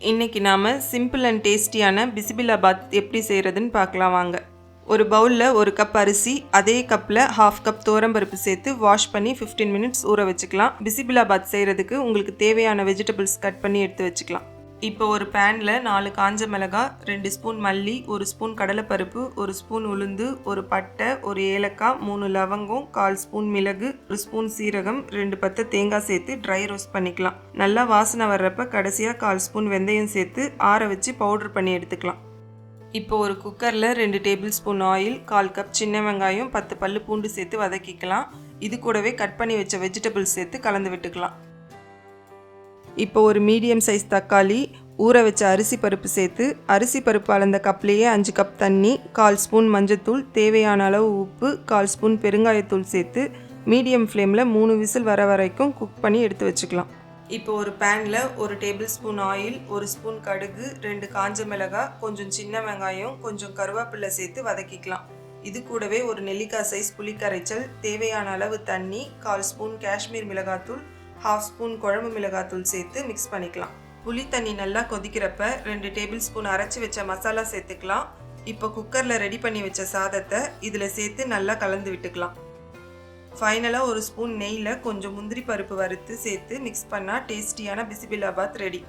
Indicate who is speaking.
Speaker 1: இன்றைக்கி நாம் simple and டேஸ்டியான பிசிபிலாபாத் எப்படி செய்கிறதுன்னு பார்க்கலாம் வாங்க. ஒரு பவுலில் ஒரு கப் அரிசி அதே கப்பில் ஹாஃப் கப் தோரம்பருப்பு சேர்த்து வாஷ் பண்ணி 15 மினிட்ஸ் ஊற வச்சுக்கலாம். பிசிபிலாபாத் செய்கிறதுக்கு உங்களுக்கு தேவையான வெஜிடபிள்ஸ் கட் பண்ணி எடுத்து வச்சுக்கலாம். இப்போ ஒரு பேனில் நாலு காஞ்ச மிளகாய் ரெண்டு ஸ்பூன் மல்லி ஒரு ஸ்பூன் கடலைப்பருப்பு ஒரு ஸ்பூன் உளுந்து ஒரு பட்டை ஒரு ஏலக்காய் மூணு லவங்கம் கால் ஸ்பூன் மிளகு ஒரு ஸ்பூன் சீரகம் ரெண்டு பத்தை தேங்காய் சேர்த்து ட்ரை ரோஸ்ட் பண்ணிக்கலாம். நல்லா வாசனை வர்றப்ப கடைசியாக கால் ஸ்பூன் வெந்தயம் சேர்த்து ஆற வச்சு பவுடர் பண்ணி எடுத்துக்கலாம். இப்போ ஒரு குக்கரில் ரெண்டு டேபிள் ஸ்பூன் ஆயில் கால் கப் சின்ன வெங்காயம் பத்து பல்லு பூண்டு சேர்த்து வதக்கிக்கலாம். இது கூடவே கட் பண்ணி வச்ச வெஜிடபிள்ஸ் சேர்த்து கலந்து விட்டுக்கலாம். இப்போ ஒரு மீடியம் சைஸ் தக்காளி ஊற வச்ச அரிசி பருப்பு சேர்த்து அரிசி பருப்பு அளந்த கப்லேயே அஞ்சு கப் தண்ணி கால் ஸ்பூன் மஞ்சத்தூள் தேவையான அளவு உப்பு கால் ஸ்பூன் பெருங்காயத்தூள் சேர்த்து மீடியம் ஃப்ளேமில் மூணு விசில் வர வரைக்கும் குக் பண்ணி எடுத்து வச்சுக்கலாம். இப்போ ஒரு பேனில் ஒரு டேபிள் ஸ்பூன் ஆயில் ஒரு ஸ்பூன் கடுகு ரெண்டு காஞ்ச மிளகாய் கொஞ்சம் சின்ன வெங்காயம் கொஞ்சம் கருவேப்பிலை சேர்த்து வதக்கிக்கலாம். இது கூடவே ஒரு நெல்லிக்காய் சைஸ் புளிக்கரைச்சல் தேவையான அளவு தண்ணி கால் ஸ்பூன் காஷ்மீர் மிளகாத்தூள் ஹாஃப் ஸ்பூன் குழம்பு மிளகாத்தூள் சேர்த்து மிக்ஸ் பண்ணிக்கலாம். புளி தண்ணி நல்லா கொதிக்கிறப்ப ரெண்டு டேபிள் ஸ்பூன் அரைச்சி வச்ச மசாலா சேர்த்துக்கலாம். இப்போ குக்கரில் ரெடி பண்ணி வச்ச சாதத்தை இதில் சேர்த்து நல்லா கலந்து விட்டுக்கலாம். ஃபைனலாக ஒரு ஸ்பூன் நெய்யில் கொஞ்சம் முந்திரி பருப்பு வறுத்து சேர்த்து மிக்ஸ் பண்ணால் டேஸ்டியான பிசிபிலாபாத் ரெடி